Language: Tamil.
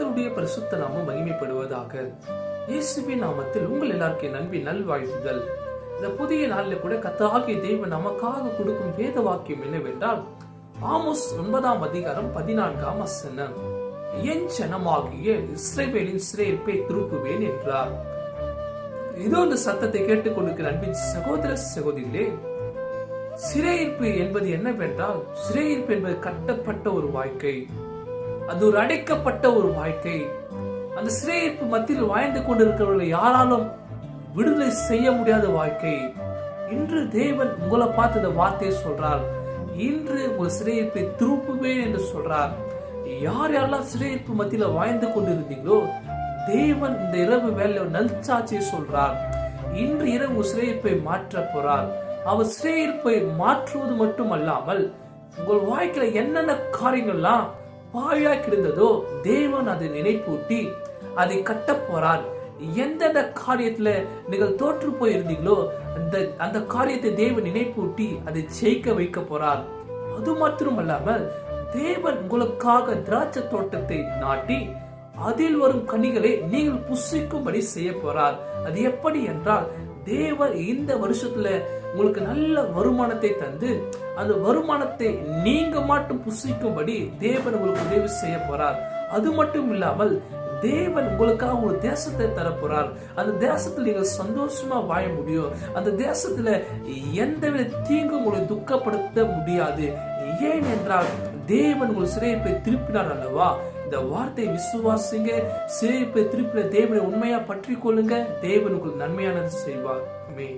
கர்த்தருடைய பரிசுத்த நாமம் மகிமைப்படுவதாக இயேசுவின் நாமத்தில் உங்கள் எல்லாருக்கும் நன்பி நல்வாழ்த்துதல். இந்த புதிய நாளில் கூட கத்தராகிய தெய்வம் நமக்காக கொடுக்கும் வேத வாக்கியம் என்னவென்றால் ஆமோஸ் ஒன்பதாம் அதிகாரம் பதினான்காம் வசனம். என் சனமாகிய இஸ்ரேவேலின் சிறையிருப்பை திருப்புவேன் என்றார். இதோ இந்த சத்தத்தை கேட்டுக் கொடுக்கிற அன்பின் சகோதர சகோதரிகளே சிறையிருப்பு என்பது என்னவென்றால் சிறையிருப்பு என்பது கட்டப்பட்ட ஒரு வாழ்க்கை. அது ஒரு அடைக்கப்பட்ட ஒரு வாழ்க்கை. அந்த சிறையிருப்பு மத்தியில் வாழ்ந்து கொண்டிருக்கிறவர்களை யாராலும் விடுதலை செய்ய முடியாத வாழ்க்கை. இன்று தேவன் உங்களை பார்த்து இந்த வார்த்தையை சொல்றார். இன்று உங்கள் சிறையிருப்பை திருப்புவேன் என்று சொல்றார். யார் யாரெல்லாம் சிறையிருப்பு மத்தியில் வாழ்ந்து கொண்டிருந்தீங்களோ தேவன் இந்த இரவு வேலை நல்சாட்சியை சொல்றார். இன்று இரவு சிறையிருப்பை மாற்ற போறார். அவர் சிறையிருப்பை மாற்றுவது மட்டும் அல்லாமல் உங்கள் வாழ்க்கையில என்னென்ன காரியங்கள்லாம் பாழா கிடந்ததோ தேவன் அதை நினைப்பூட்டி அதை கட்ட போறார். எந்தெந்த காரியத்துல நீங்கள் தோற்று போயிருந்தீங்களோ அந்த அந்த காரியத்தை தேவன் நினைப்பூட்டி அதை ஜெயிக்க வைக்க போறார். அது மாத்திரமல்லாமல் தேவன் உங்களுக்காக திராட்சை தோட்டத்தை நாட்டி அதில் வரும் கனிகளை நீங்கள் புசிக்கும்படி செய்ய போறார். அது எப்படி என்றால் தேவன் இந்த வருஷத்துல உங்களுக்கு நல்ல வருமானத்தை தந்து அந்த வருமானத்தை நீங்க மட்டும் புசிக்கும்படி தேவன் உங்களுக்கு உதவி செய்ய போறார். அது மட்டும் இல்லாமல் தேவன் உங்களுக்காக ஒரு தேசத்தை தரப்போறார். அந்த தேசத்தில் நீங்கள் சந்தோஷமா வாழ முடியும். அந்த தேசத்துல எந்தவித தீங்கு உங்களை துக்கப்படுத்த முடியாது. ஏன் என்றால் தேவன் உங்கள் சிறையை திருப்பினார் அல்லவா? இந்த வார்த்தை விசுவாசிங்க. சிறையை திருப்பின தேவனை உண்மையா பற்றி கொள்ளுங்க. தேவன் உங்களுக்கு நன்மையானது செய்வார். மே